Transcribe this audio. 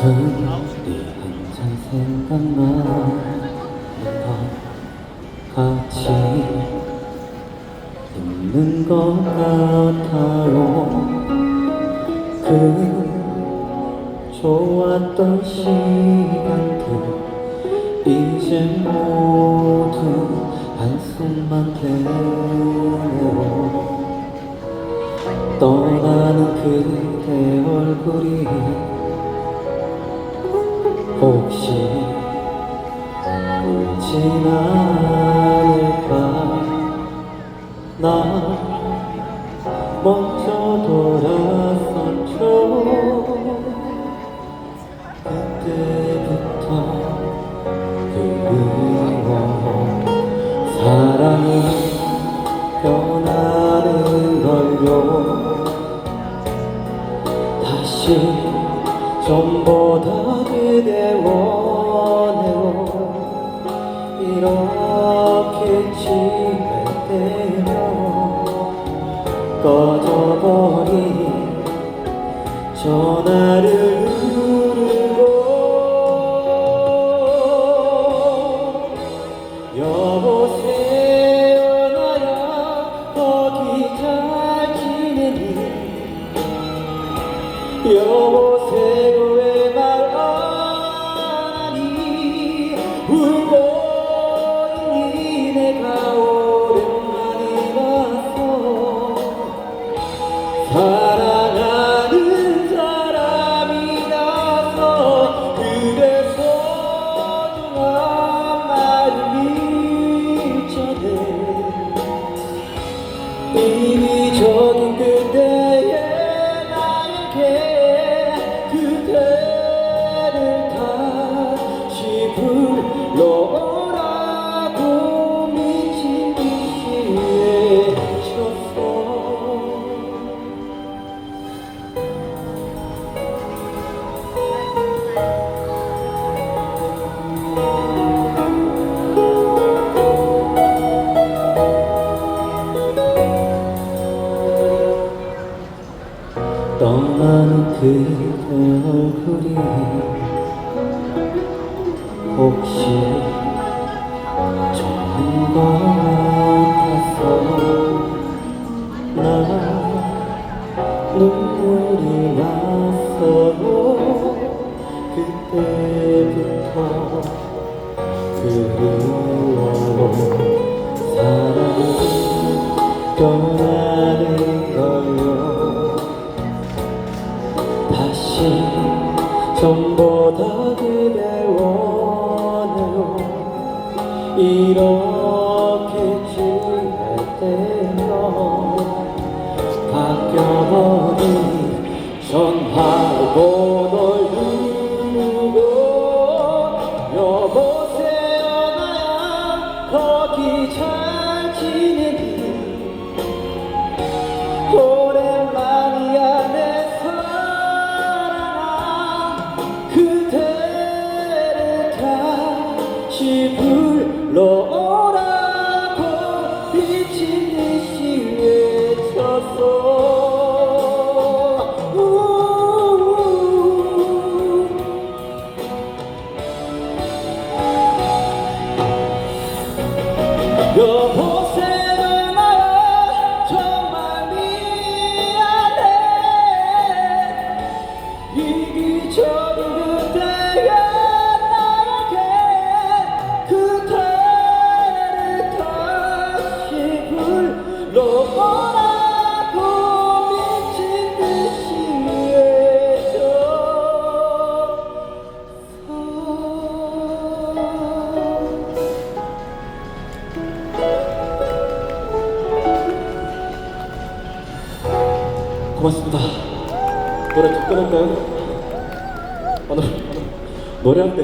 시간만부터 같이 있는 것 같아요. 그 좋았던 시간들 이제 모두 한숨만 되네 울진 않을까? 나 먼저 돌아섰죠. 그때부터 그리워 사랑이 변하는 걸요. 다시 전보다 그대 원해요 이렇게 지날 때면 꺼져버린 전화를 누르고 여보세요 나야 거기 잘 지내니 여보 그대 얼굴이 혹시 좋은 것 같아서 나 눈물이 났어요 그때부터 그리워 사랑이 떠나는 이렇게 지날 때면 바뀌어버린 고맙습니다. 노래 좀 끊을까요? 오늘 노래할 때